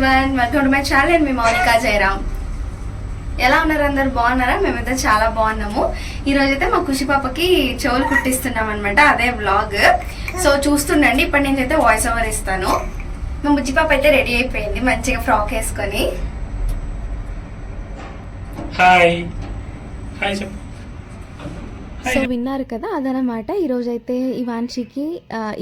Everyone welcome to my channel and me Mounika Jayaram ఎలా ఉన్నారు అందరు? బాగున్నారా? మేమైతే చాలా బాగున్నాము. ఈ రోజు అయితే మా ఖుషి పాపకి చెవులు కుట్టిస్తున్నాం అనమాట అదే వ్లాగ్ సో చూస్తుండండి. ఇప్పటి నుంచి అయితే వాయిస్ ఓవర్ ఇస్తాను. మా బుజ్జి పాప అయితే రెడీ అయిపోయింది మంచిగా ఫ్రాక్ వేసుకొని. హాయ్ హాయ్ చెప్పు. సో విన్నారు కదా అదనమాట. ఈరోజైతే ఇవాన్షికి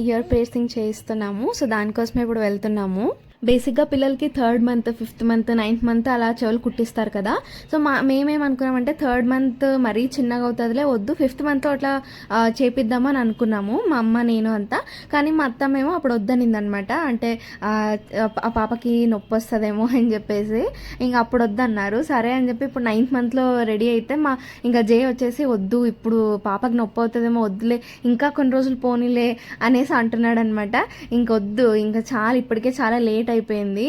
ఇయర్ పేర్సింగ్ చేయిస్తున్నాము. సో దానికోసమే ఇప్పుడు వెళ్తున్నాము. బేసిక్గా పిల్లలకి third month fifth month ninth month అలా చెవులు కుట్టిస్తారు కదా. సో మా మేమేమనుకున్నామంటే థర్డ్ మంత్ మరీ చిన్నగా అవుతుందిలే వద్దు ఫిఫ్త్ మంత్ అట్లా చేపిద్దామని అనుకున్నాము మా అమ్మ నేను అంతా. కానీ మా అత్త మేము అప్పుడు వద్దనిందనమాట. అంటే ఆ, ఆ పాపకి నొప్పి వస్తుందేమో అని చెప్పేసి ఇంకా అప్పుడు వద్దన్నారు. సరే అని చెప్పి ఇప్పుడు నైన్త్ మంత్లో రెడీ అయితే మా ఇంకా జే వచ్చేసి వద్దు ఇప్పుడు పాపకి నొప్పి అవుతుందేమో వద్దులే ఇంకా కొన్ని రోజులు పోనీలే అనేసి అంటున్నాడు అనమాట ఇంకొద్దు ఇంకా చాలా ఇప్పటికే చాలా లేట్ అయిపోయింది.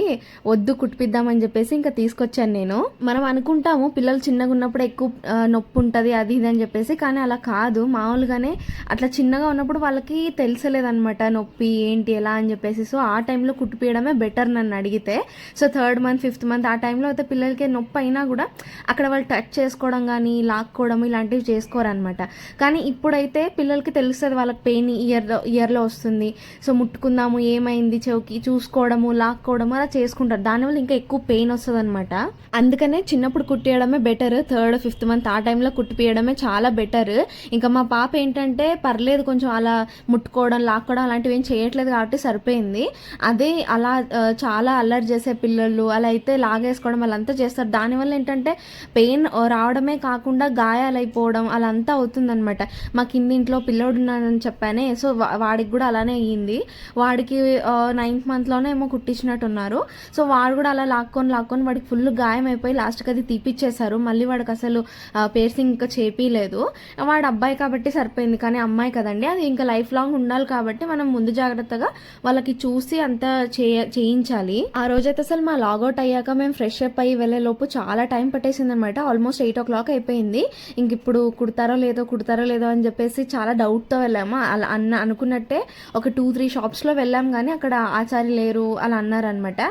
వద్దు కుట్టిద్దామని చెప్పేసి ఇంకా తీసుకొచ్చాను నేను. మనం అనుకుంటాము పిల్లలు చిన్నగా ఉన్నప్పుడు ఎక్కువ నొప్పి ఉంటుంది అది ఇది అని చెప్పేసి కానీ అలా కాదు. మామూలుగానే అట్లా చిన్నగా ఉన్నప్పుడు వాళ్ళకి తెలిసలేదనమాట నొప్పి ఏంటి ఎలా అని చెప్పేసి. సో ఆ టైంలో కుట్టిపియడమే బెటర్ నన్ను అడిగితే. So third month fifth month ఆ టైంలో అయితే పిల్లలకి నొప్పి అయినా కూడా అక్కడ వాళ్ళు టచ్ చేసుకోవడం కానీ లాక్కోవడం ఇలాంటివి చేసుకోరనమాట కానీ ఇప్పుడైతే పిల్లలకి తెలుస్తుంది వాళ్ళకి పెయిన్ ఇయర్లో ఇయర్లో వస్తుంది. సో ముట్టుకుందాము ఏమైంది చెవికి చూసుకోవడము లాక్కోవడము అలా చేసుకుంటారు దానివల్ల ఇంకా ఎక్కువ పెయిన్ వస్తుంది అనమాట అందుకనే చిన్నప్పుడు కుట్టేయడమే బెటర్ థర్డ్ ఫిఫ్త్ మంత్ ఆ టైంలో కుట్టిపియడమే చాలా బెటర్ ఇంకా మా పాప ఏంటంటే పర్లేదు కొంచెం అలా ముట్టుకోవడం లాక్కోవడం అలాంటివి ఏం చేయట్లేదు కాబట్టి సరిపోయింది. అదే అలా చాలా అల్లరి చేసే పిల్లలు అలా అయితే లాగేసుకోవడం వాళ్ళంతా చేస్తారు. దానివల్ల ఏంటంటే పెయిన్ రావడమే కాకుండా గాయాలైపోవడం అలా అంతా అవుతుందన్నమాట. మా కింది ఇంట్లో పిల్లోడు ఉన్నానని చెప్పానే సో వా- వాడికి కూడా అలానే అయ్యింది. వాడికి నైన్త్ మంత్లోనే ఏమో ఉన్నారు సో వాడు కూడా అలా లాక్కొని లాక్కొని వాడికి ఫుల్ గాయం అయిపోయి లాస్ట్కి అది తీపిచ్చేశారు. మళ్ళీ వాడికి అసలు పేర్సింగ్ ఇంకా చేపీలేదు వాడు అబ్బాయి కాబట్టి సరిపోయింది. కానీ అమ్మాయి కదండి అది ఇంకా లైఫ్ లాంగ్ ఉండాలి కాబట్టి మనం ముందు జాగ్రత్తగా వాళ్ళకి చూసి అంతా చేయ చేయించాలి. ఆ రోజైతే అసలు మా లాగౌట్ అయ్యాక మేము ఫ్రెష్ అప్ అయ్యి వెళ్ళే లోపు చాలా టైం పట్టేసింది అనమాట ఆల్మోస్ట్ ఎయిట్ ఓ క్లాక్ అయిపోయింది. ఇంక ఇప్పుడు కుడతారో లేదో కుడతారో లేదో అని చెప్పేసి చాలా డౌట్తో వెళ్ళాము. అలా అన్న అనుకున్నట్టే ఒక టూ త్రీ షాప్స్లో వెళ్ళాం. కానీ అక్కడ ఆచారి లేరు అలా అన్నారనమాట.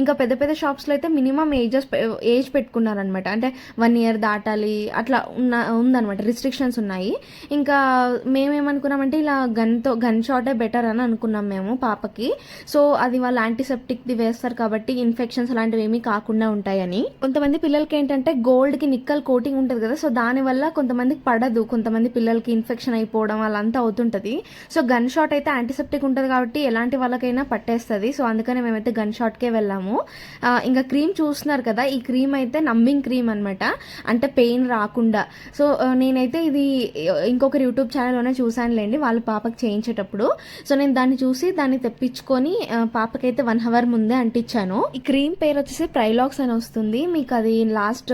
ఇంకా పెద్ద పెద్ద షాప్స్లో అయితే మినిమం ఏజెస్ ఏజ్ పెట్టుకున్నారనమాట. అంటే వన్ ఇయర్ దాటాలి అట్లా ఉన్న ఉందనమాట. రిస్ట్రిక్షన్స్ ఉన్నాయి. ఇంకా మేమేమనుకున్నామంటే ఇలా గన్తో గన్ షాటే బెటర్ అని అనుకున్నాం మేము పాపకి. సో అది వాళ్ళు యాంటీసెప్టిక్ది వేస్తారు కాబట్టి ఇన్ఫెక్షన్స్ అలాంటివి ఏమీ కాకుండా ఉంటాయని. కొంతమంది పిల్లలకి ఏంటంటే గోల్డ్కి నిక్కల్ కోటింగ్ ఉంటుంది కదా సో దానివల్ల కొంతమందికి పడదు. కొంతమంది పిల్లలకి ఇన్ఫెక్షన్ అయిపోవడం అలా అంతా అవుతుంటుంది. సో గన్ షాట్ అయితే యాంటీసెప్టిక్ ఉంటుంది కాబట్టి ఎలాంటి వాళ్ళకైనా పట్టేస్తుంది. సో అందుకనే మేమైతే గన్ షాట్కే వెళ్ళాము. ఇంకా క్రీమ్ చూస్తున్నారు కదా ఈ క్రీమ్ అయితే నమ్మింగ్ క్రీమ్ అనమాట అంటే పెయిన్ రాకుండా. సో నేనైతే ఇది ఇంకొకరు యూట్యూబ్ ఛానల్లోనే చూశానులేండి వాళ్ళ పాపకి చేయించేటప్పుడు. సో నేను దాన్ని చూసి దాన్ని తెప్పించుకొని పాపకైతే వన్ అవర్ ముందే అంటించాను. ఈ క్రీమ్ పేరు వచ్చేసి ప్రైలాక్స్ అని వస్తుంది. మీకు అది లాస్ట్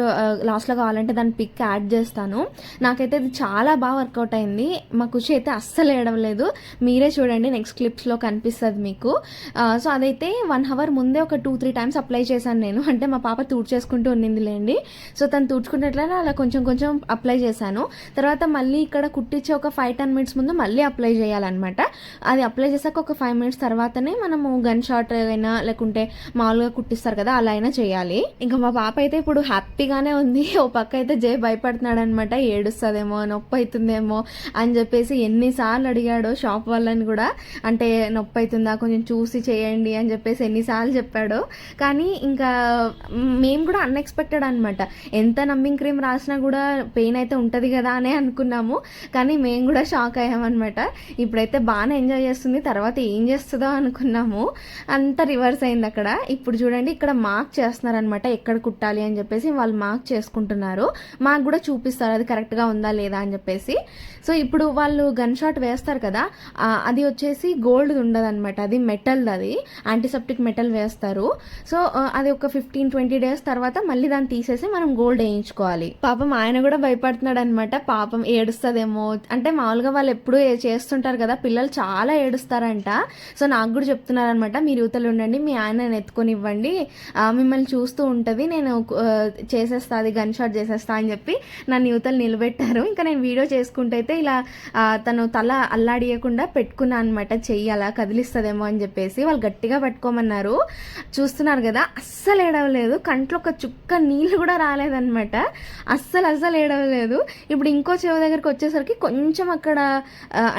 లాస్ట్లో కావాలంటే దాని పిక్ యాడ్ చేస్తాను. నాకైతే ఇది చాలా బాగా వర్కౌట్ అయింది. మా ఖుషి అయితే అస్సలు వేయడం లేదు మీరే చూడండి నెక్స్ట్ క్లిప్స్లో కనిపిస్తుంది మీకు. సో అదైతే వన్ అవర్ ముందే ఒక టూ త్రీ టైమ్స్ అప్లై చేశాను నేను. అంటే మా పాప తూడ్చేసుకుంటూ ఉన్నింది లేండి సో తను తూడ్చుకున్నట్లనే అలా కొంచెం కొంచెం అప్లై చేశాను. తర్వాత మళ్ళీ ఇక్కడ కుట్టించే ఒక ఫైవ్ టెన్ మినిట్స్ ముందు మళ్ళీ అప్లై చేయాలన్నమాట. అది అప్లై చేశాక ఒక ఫైవ్ మినిట్స్ తర్వాతనే మనము గన్ షాట్ అయినా లేకుంటే మామూలుగా కుట్టిస్తారు కదా అలా అయినా చేయాలి. ఇంకా మా పాప అయితే ఇప్పుడు హ్యాపీగానే ఉంది. ఓ పక్క అయితే జే భయపడుతున్నాడు అనమాట ఏడుస్తుందేమో నొప్పి అవుతుందేమో అని చెప్పేసి ఎన్నిసార్లు అడిగాడో షాప్ వాళ్ళని కూడా. అంటే నొప్పి అవుతుందా కొంచెం చూసి చేయండి అని చెప్పేసి ఎన్నిసార్లు చెప్పాడో. కానీ ఇంకా మేము కూడా అన్ఎక్స్పెక్టెడ్ అనమాట ఎంత నమ్మింగ్ క్రీమ్ రాసినా కూడా పెయిన్ అయితే ఉంటుంది కదా అనే అనుకున్నాము. కానీ మేము కూడా షాక్ అయ్యామన్నమాట ఇప్పుడైతే బాగానే ఎంజాయ్ చేస్తుంది తర్వాత ఏం చేస్తుందో అనుకున్నాము. అంత రివర్స్ అయింది అక్కడ. ఇప్పుడు చూడండి ఇక్కడ మార్క్ చేస్తున్నారనమాట ఎక్కడ కుట్టాలి అని చెప్పేసి వాళ్ళు మార్క్ చేసుకుంటున్నారు. మాకు కూడా చూపిస్తారు అది కరెక్ట్గా ఉందా లేదా అని చెప్పేసి. సో ఇప్పుడు వాళ్ళు గన్ షాట్ వేస్తారు కదా అది వచ్చేసి గోల్డ్ ఉండదు అనమాట అది మెటల్ అది. యాంటీసెప్టిక్ మెటల్ వేస్తారు. సో అది ఒక ఫిఫ్టీన్ ట్వంటీ డేస్ తర్వాత మళ్ళీ దాన్ని తీసేసి మనం గోల్డ్ వేయించుకోవాలి. పాపం ఆయన కూడా భయపడుతున్నాడు అనమాట పాపం ఏడుస్తుందేమో. అంటే మామూలుగా వాళ్ళు ఎప్పుడు చేస్తుంటారు కదా పిల్లలు చాలా ఏడుస్తారంట. సో నాకు కూడా చెప్తున్నారు అనమాట మీరు యువతలు ఉండండి మీ ఆయన ఎత్తుకొని ఇవ్వండి మిమ్మల్ని చూస్తూ ఉంటుంది. నేను చేసేస్తా అది గన్ షాట్ చేసేస్తా అని చెప్పి నన్ను యువతలు నిలబెట్టారు. ఇంకా నేను వీడియో చేసుకుంటే అయితే ఇలా తను తల అల్లాడియకుండా పెట్టుకున్నా అనమాట చెయ్యి అలా కదిలిస్తుందేమో అని చెప్పేసి వాళ్ళు గట్టిగా పట్టుకోమని ఏడవమన్నారు చూస్తున్నారు కదా అస్సలు ఏడవలేదు. కంట్లో ఒక చుక్క నీళ్ళు కూడా రాలేదన్నమాట. అస్సలు అస్సలు ఏడవలేదు. ఇప్పుడు ఇంకో చెవి దగ్గరికి వచ్చేసరికి కొంచెం అక్కడ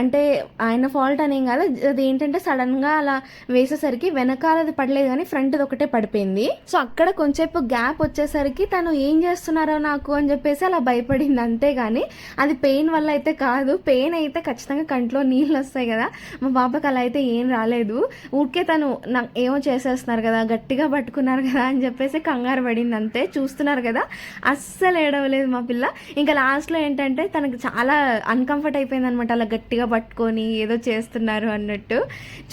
అంటే ఆయన ఫాల్ట్ అనేం కాదు. అది ఏంటంటే సడన్గా అలా వేసేసరికి వెనకాలది పడలేదు కానీ ఫ్రంట్ది ఒకటే పడిపోయింది. సో అక్కడ కొంచెంసేపు గ్యాప్ వచ్చేసరికి తను ఏం చేస్తున్నారో నాకు అని చెప్పేసి అలా భయపడింది. అంతేగాని అది పెయిన్ వల్ల అయితే కాదు. పెయిన్ అయితే ఖచ్చితంగా కంట్లో నీళ్ళు వస్తాయి కదా. మా పాపకి అలా అయితే ఏం రాలేదు. ఊరికే తను నాకు ఏమో చేసేస్తున్నారు కదా గట్టిగా పట్టుకున్నారు కదా అని చెప్పేసి కంగారు పడింది అంతే చూస్తున్నారు కదా అస్సలు ఏడవలేదు మా పిల్ల. ఇంకా లాస్ట్లో ఏంటంటే తనకు చాలా అన్కంఫర్ట్ అయిపోయింది అనమాట అలా గట్టిగా పట్టుకొని ఏదో చేస్తున్నారు అన్నట్టు.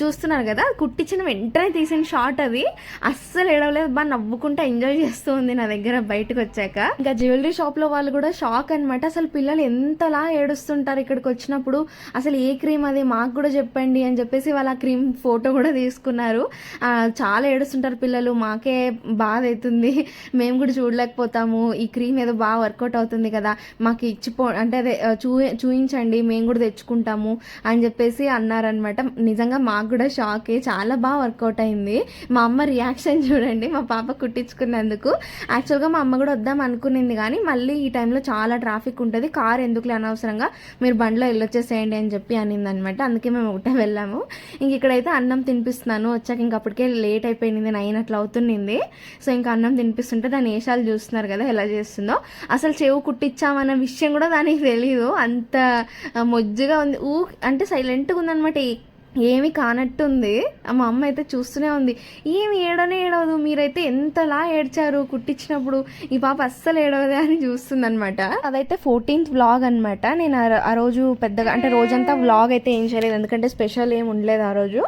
చూస్తున్నారు కదా కుట్టించిన వెంటనే తీసిన షార్ట్ అది అస్సలు ఏడవలేదు బాగా నవ్వుకుంటా ఎంజాయ్ చేస్తూ ఉంది నా దగ్గర బయటకు వచ్చాక. ఇంకా జ్యువెలరీ షాప్లో వాళ్ళు కూడా షాక్ అనమాట అసలు పిల్లలు ఎంతలా ఏడుస్తుంటారు ఇక్కడికి వచ్చినప్పుడు. అసలు ఏ క్రీమ్ అది మాకు కూడా చెప్పండి అని చెప్పేసి వాళ్ళ ఆ క్రీమ్ ఫోటో కూడా తీసుకున్నారు. ఆ, చాలా ఏడుస్తుంటారు పిల్లలు మాకే బాధ అవుతుంది మేము కూడా చూడలేకపోతాము. ఈ క్రీమ్ ఏదో బాగా వర్కౌట్ అవుతుంది కదా మాకు ఇచ్చిపో అంటే అదే చూ చూయించండి మేము కూడా తెచ్చుకుంటాము అని చెప్పేసి అన్నారనమాట నిజంగా మాకు కూడా షాకే చాలా బాగా వర్కౌట్ అయింది. మా అమ్మ రియాక్షన్ చూడండి మా పాప కుట్టించుకున్నందుకు. యాక్చువల్గా మా అమ్మ కూడా వద్దాం అనుకునింది కానీ మళ్ళీ ఈ టైంలో చాలా ట్రాఫిక్ ఉంటుంది కార్ ఎందుకులే అనవసరంగా మీరు బండ్లో వెళ్ళొచ్చేసేయండి అని చెప్పి అనింది అనమాట అందుకే మేము ఒకటే వెళ్ళాము. ఇంక ఇక్కడైతే అన్నం తినిపిస్తున్నాను వచ్చాక ఇంక అప్పటికే లేట్ అయిపోయింది నైన్ అట్లా అవుతుండింది. సో ఇంకా అన్నం తినిపిస్తుంటే దాని వేషాలు చూస్తున్నారు కదా ఎలా చేస్తుందో. అసలు చెవు కుట్టించామన్న విషయం కూడా దానికి తెలియదు అంత మొజ్జుగా ఉంది. ఊ అంటే సైలెంట్గా ఉందన్నమాట. ఏమి కానట్టుంది. మా అమ్మ అయితే చూస్తూనే ఉంది. ఏమి ఏడనే ఏడవదు. మీరైతే ఎంతలా ఏడ్చారు కుట్టించినప్పుడు. ఈ పాప అస్సలు ఏడవదే అని చూస్తుంది అనమాట అదైతే ఫోర్టీన్త్ వ్లాగ్ అనమాట నేను ఆ రోజు పెద్దగా అంటే రోజంతా వ్లాగ్ అయితే ఏం చేయలేదు. ఎందుకంటే స్పెషల్ ఏం ఉండలేదు ఆ రోజు.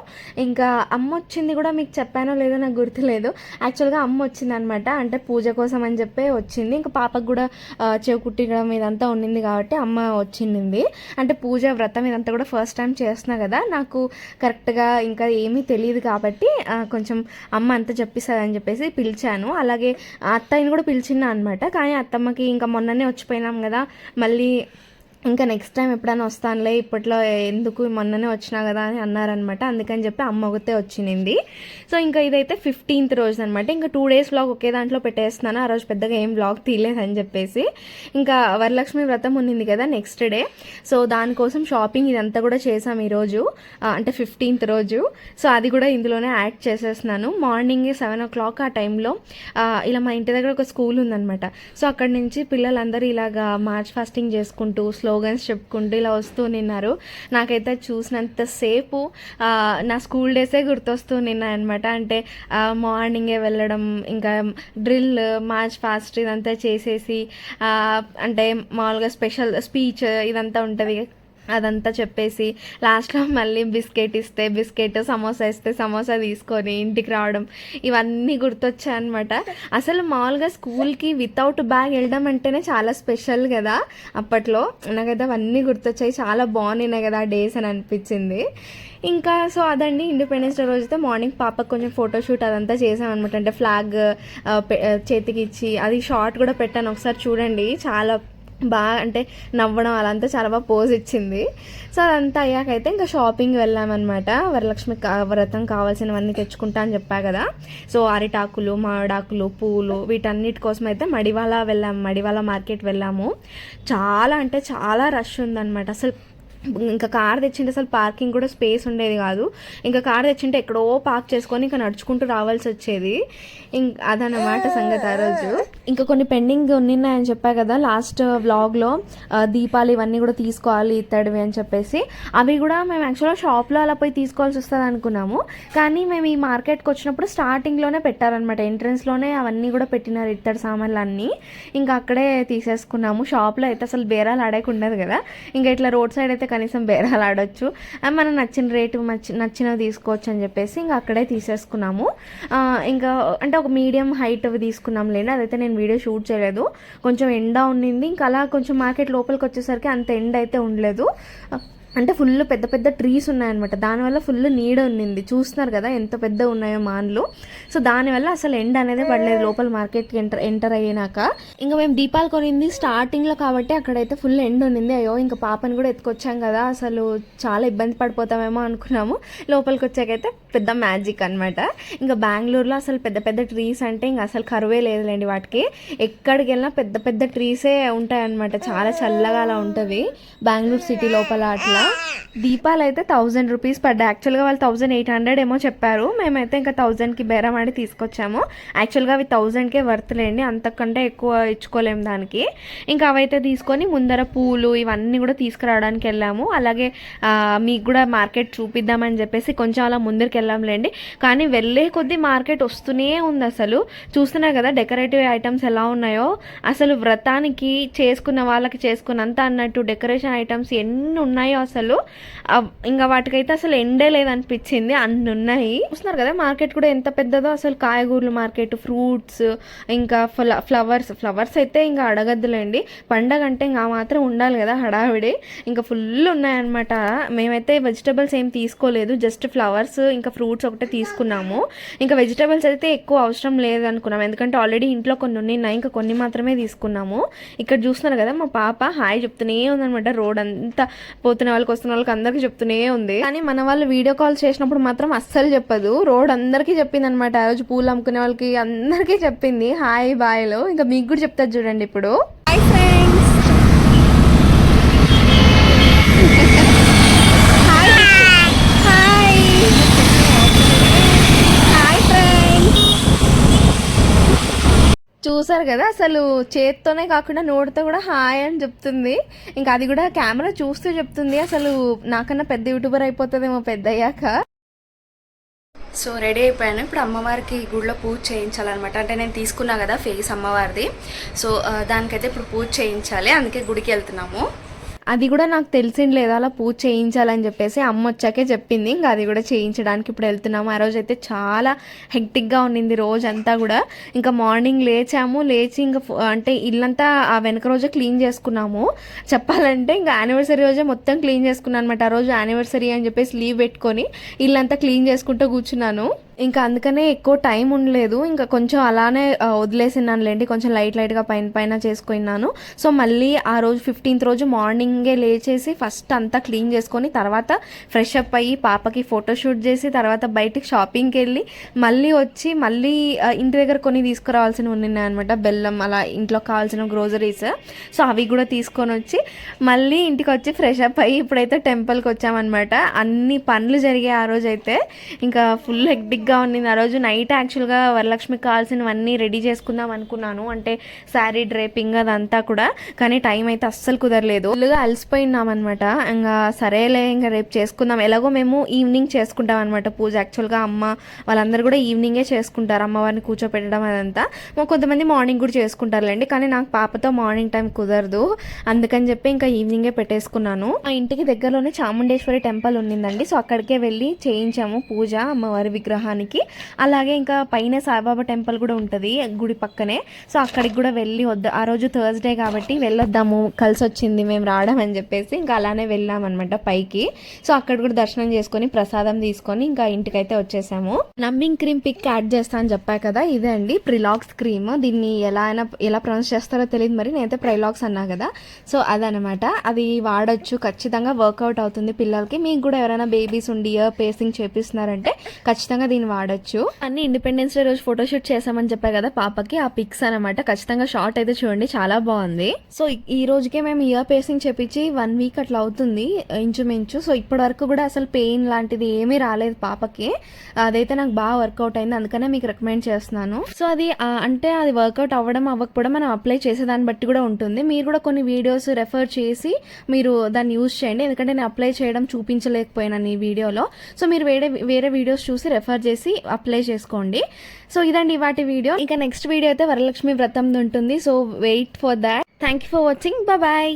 ఇంకా అమ్మ వచ్చింది కూడా మీకు చెప్పానో లేదో నాకు గుర్తులేదు. యాక్చువల్గా అమ్మ వచ్చింది అనమాట అంటే పూజ కోసం అని చెప్పి వచ్చింది. ఇంకా పాపకు కూడా చెవు చెవి కుట్టడం ఇదంతా ఉండింది కాబట్టి అమ్మ వచ్చింది. అంటే పూజ వ్రతం ఇదంతా కూడా ఫస్ట్ టైం చేస్తున్నా కదా. నాకు కరెక్ట్గా ఇంకా ఏమీ తెలియదు కాబట్టి కొంచెం అమ్మ అంతా చెప్పిస్తుందని చెప్పేసి పిలిచాను. అలాగే అత్తయ్యని కూడా పిలిచినా అనమాట కానీ అత్తమ్మకి ఇంకా మొన్ననే వచ్చిపోయినాం కదా మళ్ళీ ఇంకా నెక్స్ట్ టైం ఎప్పుడైనా వస్తానులే ఇప్పట్లో ఎందుకు మొన్ననే వచ్చినా కదా అని అన్నారనమాట. అందుకని చెప్పి అమ్మ ఒకతే వచ్చింది సో ఇంకా ఇదైతే ఫిఫ్టీన్త్ రోజు అనమాట ఇంకా టూ డేస్ వ్లాగ్ ఒకే దాంట్లో పెట్టేస్తున్నాను. ఆ రోజు పెద్దగా ఏం వ్లాగ్ తీయలేదని చెప్పేసి. ఇంకా వరలక్ష్మి వ్రతం ఉంది కదా నెక్స్ట్ డే సో దానికోసం షాపింగ్ ఇదంతా కూడా చేసాం ఈరోజు. అంటే ఫిఫ్టీన్త్ రోజు. సో అది కూడా ఇందులోనే యాడ్ చేసేస్తున్నాను. మార్నింగ్ సెవెన్ ఓ క్లాక్ ఆ టైంలో ఇలా మా ఇంటి దగ్గర ఒక స్కూల్ ఉందనమాట. సో అక్కడ నుంచి పిల్లలందరూ ఇలాగా మార్చ్ ఫాస్టింగ్ చేసుకుంటూ స్లో స్లోగన్స్ చెప్పుకుంటూ ఇలా వస్తూ నిన్నారు నాకైతే చూసినంతసేపు నా స్కూల్ డేసే గుర్తొస్తూ నిన్నాయి అనమాట అంటే మార్నింగే వెళ్ళడం ఇంకా డ్రిల్ మ్యాచ్ ఫాస్ట్ ఇదంతా చేసేసి అంటే మామూలుగా స్పెషల్ స్పీచ్ ఇదంతా ఉంటుంది. అదంతా చెప్పేసి లాస్ట్లో మళ్ళీ బిస్కెట్ ఇస్తే బిస్కెట్ సమోసా ఇస్తే సమోసా తీసుకొని ఇంటికి రావడం ఇవన్నీ గుర్తొచ్చాయి అనమాట అసలు మామూలుగా స్కూల్కి వితౌట్ బ్యాగ్ వెళ్ళడం అంటేనే చాలా స్పెషల్ కదా అప్పట్లో. నాకైతే అవన్నీ గుర్తొచ్చాయి. చాలా బాగున్నాయి కదా ఆ డేస్ అని అనిపించింది. ఇంకా సో అదండి ఇండిపెండెన్స్ డే రోజైతే మార్నింగ్ పాపకు కొంచెం ఫోటోషూట్ అదంతా చేసామన్నమాట అంటే ఫ్లాగ్ చేతికి ఇచ్చి అది షార్ట్ కూడా పెట్టాను. ఒకసారి చూడండి. చాలా బాగా అంటే నవ్వడం అలంతా చాలా బాగా పోజ్ ఇచ్చింది. సో అదంతా అయ్యాకైతే ఇంకా షాపింగ్ వెళ్ళామన్నమాట. వరలక్ష్మి వ్రతం కావాల్సినవన్నీ తెచ్చుకుంటా అని చెప్పా కదా. సో అరిటాకులు మామిడాకులు పూలు వీటన్నిటి కోసం అయితే మడివాల వెళ్ళాము మడివాల మార్కెట్ వెళ్ళాము. చాలా అంటే చాలా రష్ ఉందన్నమాట. అసలు ఇంకా కార్ తెచ్చింటే అసలు పార్కింగ్ కూడా స్పేస్ ఉండేది కాదు. ఇంకా కార్ తెచ్చింటే ఎక్కడో పార్క్ చేసుకొని ఇంకా నడుచుకుంటూ రావాల్సి వచ్చేది. ఇంక అదనమాట సంగతి ఆ రోజు. ఇంకా కొన్ని పెండింగ్ ఉన్నాయని చెప్పా కదా లాస్ట్ వ్లాగ్లో దీపాలు ఇవన్నీ కూడా తీసుకోవాలి ఇత్తడివి అని చెప్పేసి. అవి కూడా మేము యాక్చువల్గా షాప్లో అలా పోయి తీసుకోవాల్సి వస్తుంది అనుకున్నాము. కానీ మేము ఈ మార్కెట్కి వచ్చినప్పుడు స్టార్టింగ్లోనే పెట్టారనమాట ఎంట్రన్స్లోనే అవన్నీ కూడా పెట్టినారు ఇత్తడి సామాన్లు అన్నీ ఇంకా అక్కడే తీసేసుకున్నాము. షాప్లో అయితే అసలు బేరాలు ఆడేకుండదు కదా. ఇంకా ఇట్లా రోడ్ సైడ్ అయితే కనీసం బేరాలు ఆడొచ్చు. ఆ, మనం నచ్చిన రేటు నచ్చినవి తీసుకోవచ్చు అని చెప్పేసి ఇంకా అక్కడే తీసేసుకున్నాము. ఇంకా అంటే ఒక మీడియం హైట్ తీసుకున్నాం లేండి. అదైతే నేను వీడియో షూట్ చేయలేదు. కొంచెం ఎండ ఉండింది ఇంకా అలా కొంచెం మార్కెట్ లోపలికి వచ్చేసరికి అంత ఎండ అయితే ఉండలేదు. అంటే ఫుల్ పెద్ద పెద్ద ట్రీస్ ఉన్నాయన్నమాట. దానివల్ల ఫుల్ నీడ ఉన్నింది. చూస్తున్నారు కదా ఎంత పెద్ద ఉన్నాయో మాన్లు. సో దానివల్ల అసలు ఎండ్ అనేది పడలేదు. లోపల మార్కెట్కి ఎంటర్ ఎంటర్ అయ్యాక. ఇంకా మేము దీపాలు కొనింది స్టార్టింగ్లో కాబట్టి అక్కడైతే ఫుల్ ఎండ్ ఉన్నింది. అయ్యో ఇంకా పాపని కూడా ఎత్తుకొచ్చాం కదా. అసలు చాలా ఇబ్బంది పడిపోతామేమో అనుకున్నాము. లోపలికి వచ్చాకైతే పెద్ద మ్యాజిక్ అన్నమాట. ఇంకా బెంగళూరులో అసలు పెద్ద పెద్ద ట్రీస్ అంటే ఇంకా అసలు కరువే లేదులేండి వాటికి. ఎక్కడికి వెళ్ళినా పెద్ద పెద్ద ట్రీసే ఉంటాయన్నమాట. చాలా చల్లగా అలా ఉంటుంది. బెంగళూరు సిటీ లోపల అట్లా. దీపాలు అయితే థౌజండ్ రూపీస్ పడ్డాయి. యాక్చువల్గా వాళ్ళు థౌజండ్ ఎయిట్ హండ్రెడ్ ఏమో చెప్పారు. మేమైతే ఇంకా థౌజండ్కి బేరం ఆడి తీసుకొచ్చాము. యాక్చువల్గా అవి థౌజండ్కే వర్త్లేండి అంతకంటే ఎక్కువ ఇచ్చుకోలేము దానికి. ఇంకా అవైతే తీసుకొని ముందర పూలు ఇవన్నీ కూడా తీసుకురావడానికి వెళ్ళాము. అలాగే మీకు కూడా మార్కెట్ చూపిద్దామని చెప్పేసి కొంచెం అలా ముందరికి వెళ్ళాంలేండి కానీ వెళ్ళే కొద్దీ మార్కెట్ వస్తూనే ఉంది అసలు. చూస్తున్నారు కదా డెకరేటివ్ ఐటమ్స్ ఎలా ఉన్నాయో. అసలు వ్రతానికి చేసుకున్న వాళ్ళకి చేసుకున్నంత అన్నట్టు డెకరేషన్ ఐటమ్స్ ఎన్ని ఉన్నాయో అసలు. ఇంకా వాటికైతే అసలు ఎండే లేదనిపించింది. అన్ని ఉన్నాయి చూస్తున్నారు కదా మార్కెట్ కూడా ఎంత పెద్ద పెద్దదో అసలు కాయగూరలు మార్కెట్ ఫ్రూట్స్ ఇంకా ఫ్ల ఫ్లవర్స్ ఫ్లవర్స్ అయితే ఇంకా అడగద్దులేండి. పండగ అంటే ఇంకా మాత్రం ఉండాలి కదా హడావిడి. ఇంకా ఫుల్ ఉన్నాయన్నమాట. మేమైతే వెజిటబుల్స్ ఏం తీసుకోలేదు జస్ట్ ఫ్లవర్స్ ఇంకా ఫ్రూట్స్ ఒకటే తీసుకున్నాము. ఇంకా వెజిటబుల్స్ అయితే ఎక్కువ అవసరం లేదనుకున్నాం. ఎందుకంటే ఆల్రెడీ ఇంట్లో కొన్ని ఉన్నాయి ఇంకా కొన్ని మాత్రమే తీసుకున్నాము. ఇక్కడ చూస్తున్నారు కదా మా పాప హాయ్ చెప్తూనే ఉందనమాట రోడ్ అంతా పోతున్న వాళ్ళకి వస్తున్న వాళ్ళకి అందరికీ చెప్తూనే ఉంది. కానీ మన వాళ్ళు వీడియో కాల్ చేసినప్పుడు మాత్రం అస్సలు చెప్పదు. రోడ్ అందరికీ చెప్పింది అనమాట ఆ రోజు పూలు అమ్ముకునే వాళ్ళకి అందరికీ చెప్పింది. హాయ్ బాయ్లో. ఇంకా మీకు కూడా చెప్తారు చూడండి ఇప్పుడు. హాయ్ ఫ్రెండ్స్ చూసారు కదా అసలు చేత్తోనే కాకుండా నోటితో కూడా హాయ్ అని చెప్తుంది. ఇంకా అది కూడా కెమెరా చూస్తూ చెప్తుంది. అసలు నాకన్నా పెద్ద యూట్యూబర్ అయిపోతుందేమో పెద్ద అయ్యాక సో రెడీ అయిపోయాను. ఇప్పుడు అమ్మవారికి గుడిలో పూజ చేయించాలన్నమాట. అంటే నేను తీసుకున్నా కదా ఫేస్ అమ్మవారిది. సో దానికైతే ఇప్పుడు పూజ చేయించాలి. అందుకే గుడికి వెళ్తున్నాము. అది కూడా నాకు తెలిసింది లేదా అలా పూజ చేయించాలని చెప్పేసి అమ్మ వచ్చాకే చెప్పింది. ఇంకా అది కూడా చేయించడానికి ఇప్పుడు వెళ్తున్నాము. ఆ రోజు అయితే చాలా హెక్టిక్గా ఉన్నింది రోజంతా కూడా. ఇంకా మార్నింగ్ లేచాము. లేచి ఇంకా అంటే ఇల్లంతా ఆ వెనక రోజే క్లీన్ చేసుకున్నాము. చెప్పాలంటే ఇంకా యానివర్సరీ రోజే మొత్తం క్లీన్ చేసుకున్నాను అనమాట ఆ రోజు యానివర్సరీ అని చెప్పేసి లీవ్ పెట్టుకొని ఇల్లంతా క్లీన్ చేసుకుంటూ కూర్చున్నాను. ఇంకా అందుకనే ఎక్కువ టైం ఉండలేదు. ఇంకా కొంచెం అలానే వదిలేసినానులేండి కొంచెం లైట్ లైట్గా పైన పైన చేసుకున్నాను. సో మళ్ళీ ఆ రోజు ఫిఫ్టీన్త్ రోజు మార్నింగే లేచేసి ఫస్ట్ అంతా క్లీన్ చేసుకొని తర్వాత ఫ్రెష్ అప్ అయ్యి పాపకి ఫోటోషూట్ చేసి తర్వాత బయటికి షాపింగ్కి వెళ్ళి మళ్ళీ వచ్చి మళ్ళీ ఇంటి దగ్గర కొన్ని తీసుకురావాల్సినవి ఉన్నాయి అనమాట బెల్లం అలా ఇంట్లో కావాల్సిన గ్రోజరీస్ సో అవి కూడా తీసుకొని వచ్చి మళ్ళీ ఇంటికి వచ్చి ఫ్రెష్ అప్ అయ్యి ఇప్పుడైతే టెంపుల్కి వచ్చామన్నమాట. అన్ని పనులు జరిగాయి ఆ రోజు అయితే ఇంకా ఫుల్ హెక్టిక్గా ఉండింది ఆ రోజు నైట్ యాక్చువల్గా వరలక్ష్మికి కావాల్సినవన్నీ రెడీ చేసుకుందాం అనుకున్నాను. అంటే శారీ డ్రేపింగ్ అదంతా కూడా. కానీ టైం అయితే అస్సలు కుదరలేదు. ఫుల్గా అలసిపోయినాం అనమాట ఇంకా సరేలే ఇంకా రేపు చేసుకుందాం. ఎలాగో మేము ఈవినింగ్ చేసుకుంటాం అనమాట పూజ. యాక్చువల్గా అమ్మ వాళ్ళందరూ కూడా ఈవినింగే చేసుకుంటారు. అమ్మవారిని కూర్చోపెట్టడం అదంతా. మా కొంతమంది మార్నింగ్ కూడా చేసుకుంటారులేండి. కానీ నాకు పాపతో మార్నింగ్ టైం కుదరదు. అందుకని చెప్పి ఇంకా ఈవినింగే పెట్టేసుకున్నాను. ఆ ఇంటికి దగ్గరలోనే చాముండేశ్వరి టెంపుల్ ఉండిందండి సో అక్కడికే వెళ్ళి చేయించాము పూజ అమ్మవారి దర్శనానికి అలాగే ఇంకా పైన సాయిబాబా టెంపుల్ కూడా ఉంటుంది గుడి పక్కనే. సో అక్కడికి కూడా వెళ్ళి వద్ద ఆ రోజు థర్స్డే కాబట్టి వెళ్ళొద్దాము కలిసి వచ్చింది మేము రావడం అని చెప్పేసి ఇంకా అలానే వెళ్ళామన్నమాట పైకి. సో అక్కడ కూడా దర్శనం చేసుకొని ప్రసాదం తీసుకొని ఇంకా ఇంటికైతే వచ్చేసాము. నమ్మింగ్ క్రీమ్ పిక్ యాడ్ చేస్తా అని చెప్పా కదా ఇదే అండి ప్రిలాక్స్ క్రీమ్. దీన్ని ఎలా అయినా ఎలా ప్రొనౌన్స్ చేస్తారో తెలియదు మరి నేనైతే ప్రైలాక్స్ అన్నా కదా. సో అదనమాట అది వాడొచ్చు ఖచ్చితంగా వర్కౌట్ అవుతుంది పిల్లలకి. మీకు కూడా ఎవరైనా బేబీస్ ఉండి ఇయర్ పేసింగ్ చేపిస్తున్నారంటే ఖచ్చితంగా దీన్ని వాడొచ్చు. అన్ని ఇండిపెండెన్స్ డే రోజు ఫోటోషూట్ చేసామని చెప్పా కదా పాపకి ఆ పిక్స్ అనమాట ఖచ్చితంగా షార్ట్ అయితే చూడండి చాలా బాగుంది. సో ఈ- రోజుకే మేము ఇయర్ పేసింగ్ చేపించి వన్ వీక్ అట్లా అవుతుంది ఇంచుమించు. సో ఇప్పటి వరకు కూడా అసలు పెయిన్ లాంటిది ఏమీ రాలేదు పాపకి. అదైతే నాకు బాగా వర్కౌట్ అయింది అందుకనే మీకు రికమెండ్ చేస్తున్నాను. సో అది అంటే అది వర్కౌట్ అవ్వడం అవ్వకపోవడం మనం అప్లై చేసే దాన్ని బట్టి కూడా ఉంటుంది. మీరు కూడా కొన్ని వీడియోస్ రెఫర్ చేసి మీరు దాన్ని యూజ్ చేయండి. ఎందుకంటే నేను అప్లై చేయడం చూపించలేకపోయినాను ఈ వీడియోలో సో మీరు వేరే వేరే వీడియోస్ చూసి రెఫర్ చేసి అప్లై చేసుకోండి. సో ఇదండి వాటి వీడియో. ఇంకా నెక్స్ట్ వీడియో అయితే వరలక్ష్మి వ్రతం ఉంటుంది. So wait for that. Thank you for watching bye